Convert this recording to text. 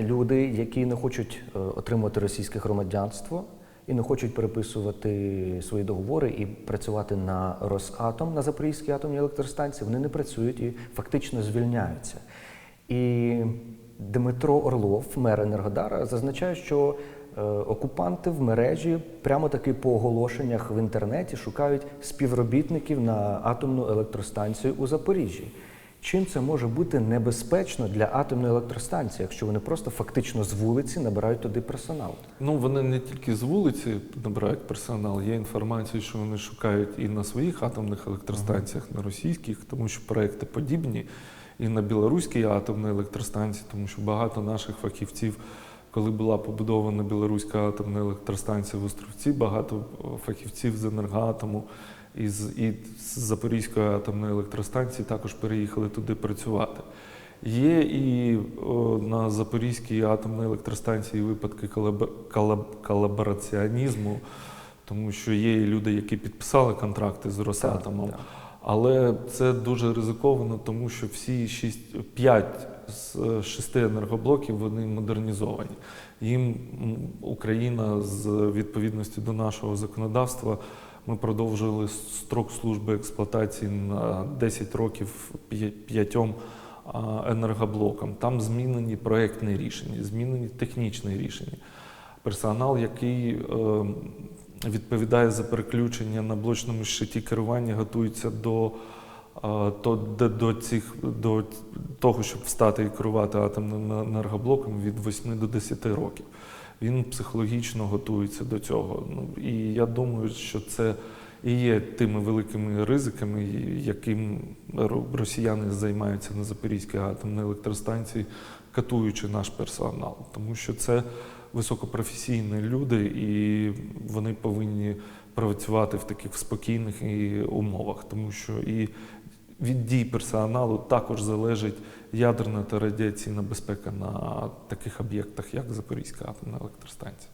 люди, які не хочуть е, отримувати російське громадянство і не хочуть переписувати свої договори і працювати на Росатом на Запорізькій атомній електростанції, вони не працюють і фактично звільняються. І Дмитро Орлов, мер Енергодара, зазначає, що е, окупанти в мережі прямо таки по оголошеннях в інтернеті шукають співробітників на атомну електростанцію у Запоріжжі. Чим це може бути небезпечно для атомної електростанції, якщо вони просто фактично з вулиці набирають туди персонал? Ну, вони не тільки з вулиці набирають персонал, є інформація, що вони шукають і на своїх атомних електростанціях, на російських, тому що проекти подібні, і на білоруській атомній електростанції, тому що багато наших фахівців, коли була побудована білоруська атомна електростанція в Островці, багато фахівців з енергоатому і з, і з Запорізької атомної електростанції також переїхали туди працювати. Є і о, на Запорізькій атомній електростанції випадки колабо- колаб- колабораціонізму, тому що є і люди, які підписали контракти з Росатомом. Так, так. Але це дуже ризиковано, тому що всі шість, п'ять з е, шести енергоблоків вони модернізовані. Їм Україна з відповідності до нашого законодавства ми продовжили строк служби експлуатації на 10 років п'ятьом енергоблокам. Там змінені проектні рішення, змінені технічні рішення. Персонал, який е, відповідає за переключення на блочному щиті керування, готується до, е, до, цих, до того, щоб встати і керувати атомним енергоблоком від 8 до 10 років. Він психологічно готується до цього. Ну, і я думаю, що це і є тими великими ризиками, яким росіяни займаються на Запорізькій атомній електростанції, катуючи наш персонал. Тому що це високопрофесійні люди, і вони повинні працювати в таких спокійних і умовах, тому що і від дій персоналу також залежить ядерна та радіаційна безпека на таких об'єктах, як Запорізька атомна електростанція.